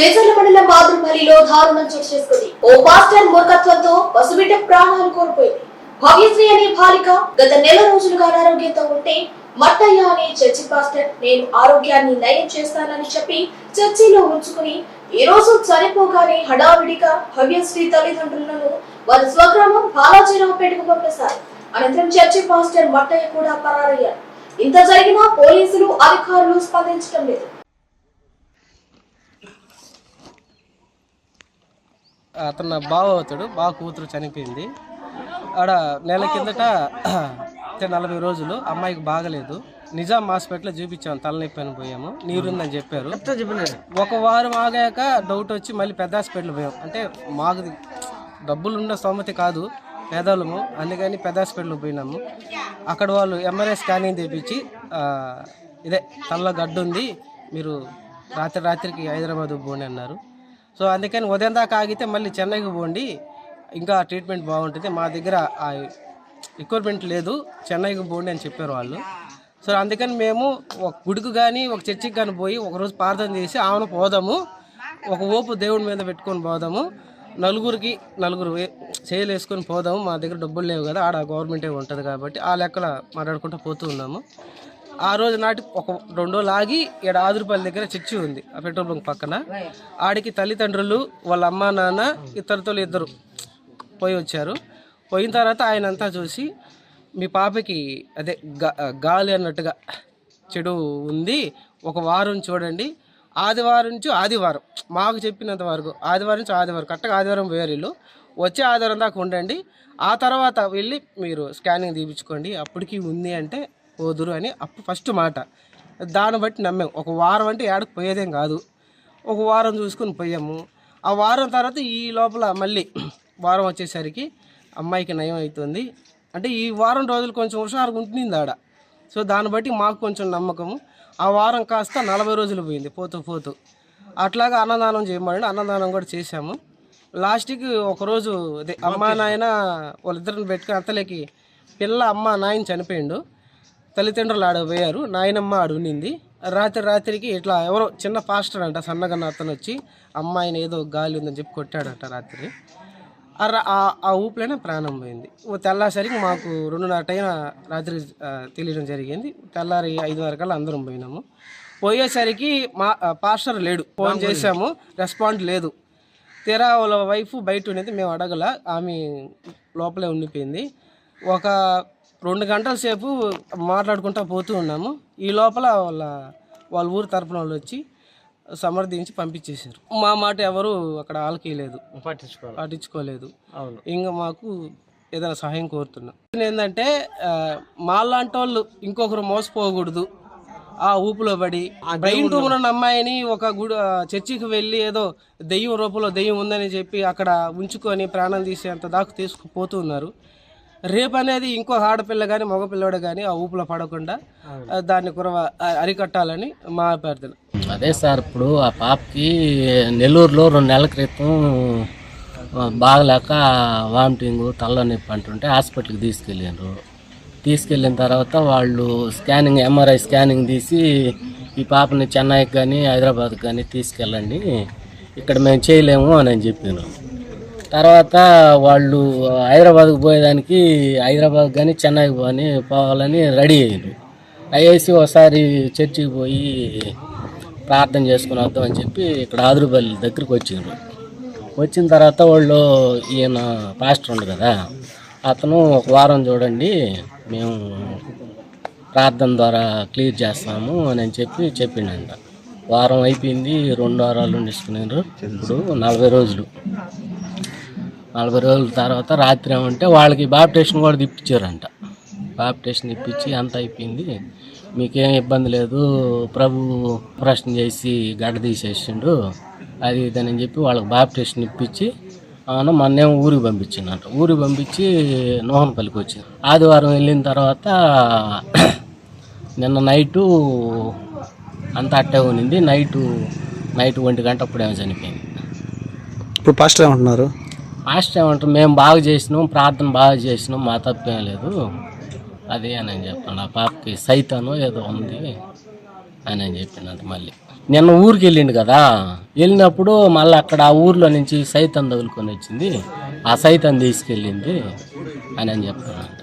శ్రీచర్ల మండలం మాధురపల్లిలో దారుణం చోటు చేసుకుంది. ఓ పాస్టర్ మూర్ఖత్వంతో పసుబిడ్డ ప్రాణాలు కోల్పోయింది. భవ్యశ్రీ అనే బాలిక గత నెల రోజులుగా అనారోగ్యంతో ఉంటే మట్టయ్య అనే చర్చి పాస్టర్ నేను ఆరోగ్యాన్ని నయం చేస్తానని చెప్పి చర్చిలో ఉంచుకుని ఈ రోజు చనిపోగానే హడావిడిగా భవ్యశ్రీ తల్లిదండ్రులను వారి స్వగ్రామం బాలాజీరావుపేటకు పంపేశారు. అనంతరం చర్చి పాస్టర్ మట్టయ్య కూడా పరారయ్యారు. ఇంత జరిగినా పోలీసులు అధికారులు స్పందించడం లేదు. అతను బావ అవుతాడు బావ కూతురు చనిపోయింది. ఆడ నెల కిందట నలభై రోజులు అమ్మాయికి బాగలేదు. నిజాం హాస్పిటల్లో చూపించాము తలనొప్పి అని పోయాము. నీరుందని చెప్పారు. ఒక వారం ఆగాక డౌట్ వచ్చి మళ్ళీ పెద్ద హాస్పిటల్ పోయాం. అంటే మాకు డబ్బులు ఉన్న స్తోమతి కాదు పేదలము అందుకని పెద్ద హాస్పిటల్ పోయినాము. అక్కడ వాళ్ళు ఎంఆర్ఐ స్కానింగ్ తెప్పించి ఇదే తలలో గడ్డు ఉంది మీరు రాత్రి రాత్రికి హైదరాబాద్ పోండి అన్నారు. సో అందుకని ఉదయం దాకా ఆగితే మళ్ళీ చెన్నైకి పోండి. ఇంకా ట్రీట్మెంట్ బాగుంటుంది. మా దగ్గర ఎక్విప్మెంట్ లేదు. చెన్నైకి పోండి అని చెప్పారు వాళ్ళు. సో అందుకని మేము ఒక గుడికి కానీ ఒక చర్చికి కానీ పోయి ఒకరోజు ప్రార్థన చేసి ఆమెను పోదాము. ఒక ఓపు దేవుడి మీద పెట్టుకొని పోదాము. నలుగురికి నలుగురు చేయలు వేసుకొని పోదాము. మా దగ్గర డబ్బులు లేవు కదా. ఆడ గవర్నమెంటే ఉంటుంది కాబట్టి ఆ లెక్కల మాట్లాడుకుంటూ పోతూ ఉన్నాము. ఆ రోజు నాటి ఒక రెండు లాగి ఇక్కడ ఆదురుపల్లి దగ్గర చర్చి ఉంది ఆ పెట్రోల్ బంక్ పక్కన. ఆడికి తల్లిదండ్రులు వాళ్ళ అమ్మ నాన్న ఇద్దరితో ఇద్దరు పోయి వచ్చారు. పోయిన తర్వాత ఆయన అంతా చూసి మీ పాపకి అదే గాలి అన్నట్టుగా చెడు ఉంది ఒక వారం చూడండి. ఆదివారం నుంచి ఆదివారం మాకు చెప్పినంత వరకు ఆదివారం నుంచి ఆదివారం కరెక్ట్గా ఆదివారం పోయారు వీళ్ళు. వచ్చే ఆదివారం దాకా ఉండండి. ఆ తర్వాత వెళ్ళి మీరు స్కానింగ్ తీపించుకోండి అప్పటికి ఉంది అంటే పోదురు అని అప్పుడు ఫస్ట్ మాట. దాన్ని బట్టి నమ్మాం. ఒక వారం అంటే ఏడకు పోయేదేం కాదు. ఒక వారం చూసుకుని పోయాము. ఆ వారం తర్వాత ఈ లోపల మళ్ళీ వారం వచ్చేసరికి అమ్మాయికి నయం అవుతుంది. అంటే ఈ వారం రోజులు కొంచెం హుషారుగా ఉంటుంది ఆడ. సో దాన్ని బట్టి మాకు కొంచెం నమ్మకము. ఆ వారం కాస్త నలభై రోజులు పోయింది పోతూ పోతూ. అట్లాగా అన్నదానం చేయమని అన్నదానం కూడా చేశాము. లాస్ట్కి ఒకరోజు అదే అమ్మ నాయన వాళ్ళిద్దరిని పెట్టుకుని అంతలేకి పిల్ల అమ్మ నాయన చనిపోయిండు. తల్లిదండ్రులు ఆడ పోయారు. నాయనమ్మ ఆడ ఉన్నింది రాత్రి రాత్రికి ఇట్లా ఎవరో చిన్న పాస్టర్ అంట సన్నగా అతను వచ్చి అమ్మాయిని ఏదో గాలి ఉందని చెప్పి కొట్టాడంట రాత్రి. ఆ ఆ- ఊపిలోనే ప్రాణం పోయింది. ఓ తెల్లాసరికి మాకు రెండున్నర టైం రాత్రి తెలియడం జరిగింది. తెల్లారి ఐదు వరకల్లా అందరం పోయినాము. పోయేసరికి మా పాస్టర్ లేడు. ఫోన్ చేశాము. రెస్పాండ్ లేదు. తీరా వాళ్ళ వైఫ్ బయట ఉండేది. మేము అడగల. ఆమె లోపలే ఉండిపోయింది. ఒక రెండు గంటల సేపు మాట్లాడుకుంటా పోతూ ఉన్నాము. ఈ లోపల వాళ్ళ వాళ్ళ ఊరు తరపున వాళ్ళు వచ్చి సమర్థించి పంపించేశారు. మా మాట ఎవరు అక్కడ ఆలకీయలేదు. పట్టించుకోవాలి పట్టించుకోలేదు. అవును. ఇంకా మాకు ఏదైనా సహాయం కోరుతున్నాం. ఏంటంటే మాలాంటి వాళ్ళు ఇంకొకరు మోసపోకూడదు. ఆ ఊపులో పడి బ్రెయిన్ ట్యూమర్ ఉన్న అమ్మాయిని ఒక గుడి చర్చికి వెళ్ళి ఏదో దెయ్యం రూపంలో దెయ్యం ఉందని చెప్పి అక్కడ ఉంచుకొని ప్రాణం తీసేంత దాకా తీసుకుపోతూ ఉన్నారు. రేపు అనేది ఇంకో ఆడపిల్ల కానీ మగపిల్లవాడు కానీ ఆ ఊపులో పడకుండా దాన్ని కురవ అరికట్టాలని మా అభ్యర్థన. అదే సార్ ఇప్పుడు ఆ పాపకి నెల్లూరులో రెండు నెలల క్రితం బాగలేక వామిటింగ్ తల్ల నొప్పి అంటుంటే హాస్పిటల్కి తీసుకెళ్ళారు తీసుకెళ్ళిన తర్వాత వాళ్ళు స్కానింగ్ ఎంఆర్ఐ స్కానింగ్ తీసి ఈ పాపని చెన్నైకి కానీ హైదరాబాద్కి కానీ తీసుకెళ్ళండి ఇక్కడ మేము చేయలేము అని అని చెప్పారు తర్వాత వాళ్ళు హైదరాబాద్కి పోయేదానికి హైదరాబాద్ కానీ చెన్నైకి పోని పోవాలని రెడీ అయ్యారు. అయ్యేసి ఒకసారి చర్చికి పోయి ప్రార్థన చేసుకుని వద్దాం అని చెప్పి ఇక్కడ ఆదురుపల్లి దగ్గరికి వచ్చారు వచ్చిన తర్వాత వాళ్ళు ఈయన పాస్టర్ ఉండు కదా అతను ఒక వారం చూడండి మేము ప్రార్థన ద్వారా క్లియర్ చేస్తాము అని అని చెప్పి చెప్పిండంట. వారం అయిపోయింది రెండు వారాలు తీసుకున్నారు ఇప్పుడు నలభై రోజులు. నలభై రోజుల తర్వాత రాత్రి ఏమంటే వాళ్ళకి బాప్టేషన్ కూడా తిప్పించారంట. బాప్టేషన్ ఇప్పించి అంత అయిపోయింది. మీకేం ఇబ్బంది లేదు. ప్రభు ప్రశ్న చేసి గడ్డ తీసేసిండు. అది ఇదని చెప్పి వాళ్ళకి బాప్టేషన్ ఇప్పించి అవును మొన్నేమో ఊరికి పంపించిందంట ఊరికి పంపించి నోహన్పల్లికి వచ్చింది. ఆదివారం వెళ్ళిన తర్వాత నిన్న నైటు అంతా అట్టే ఉన్నింది. నైటు నైట్ ఒంటి గంట అప్పుడేమో చనిపోయింది. ఇప్పుడు పాస్టర్ ఏమంటున్నారు? మాస్టర్ ఏమంటారు మేము బాగా చేసినాం ప్రార్థన బాగా చేసినాం మా తప్పేం లేదు. అది అని చెప్పండి ఆ పాపకి సైతానో ఏదో ఉంది అని అని చెప్పినట్టు మళ్ళీ. నిన్న ఊరికి వెళ్ళిండు కదా. వెళ్ళినప్పుడు మళ్ళీ అక్కడ ఆ ఊర్లో నుంచి సైతం తగులుకొని వచ్చింది. ఆ సైతం తీసుకెళ్ళింది అని అని చెప్పానంట.